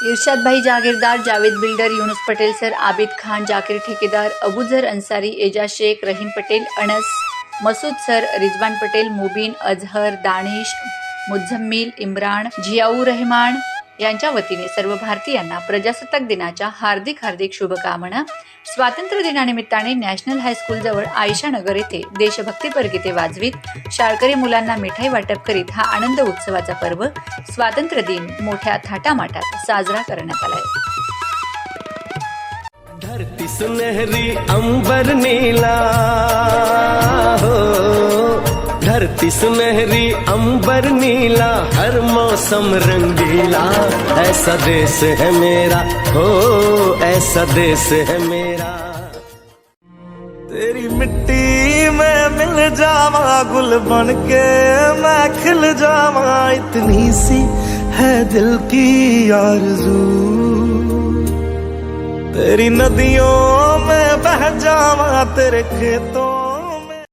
Irshadbhai Jagirdar Javed builder Yunus Patel sir Abid Khan Zakir Thekedar Abuzar Ansari Eja Shaikh Rahim Patel Anas Masood sir Rizwan Patel Mubin Azhar Danish Muzammil Imran Ziyau Rehman यांच्या वतीने सर्व भारतीयांना प्रजासत्ताक दिनाच्या हार्दिक हार्दिक शुभकामना. स्वातंत्र्य दिनानिमित्ताने national हायस्कूलजवळ Ayesha नगर येथे देशभक्तीपर गीते वाजवीत. शाळकरी मुलांना मिठाई वाटप करीत हा आनंद उत्सवाचा पर्व स्वातंत्र्य दिन मोठ्या थाटामाटात साजरा करण्यात आलाय धरती सुनहरी अंबर नीला. हो. धरती सुनहरी अंबर नीला. हर मौसम रंगीला. ऐसा देश है मेरा, हो, ऐसा देश है मेरा। तेरी मिट्टी में मिल जावा गुल बन के मैं खिल जावा, इतनी सी है दिल की आरज़ू। तेरी नदियों में बह जावा, तेरे खेतों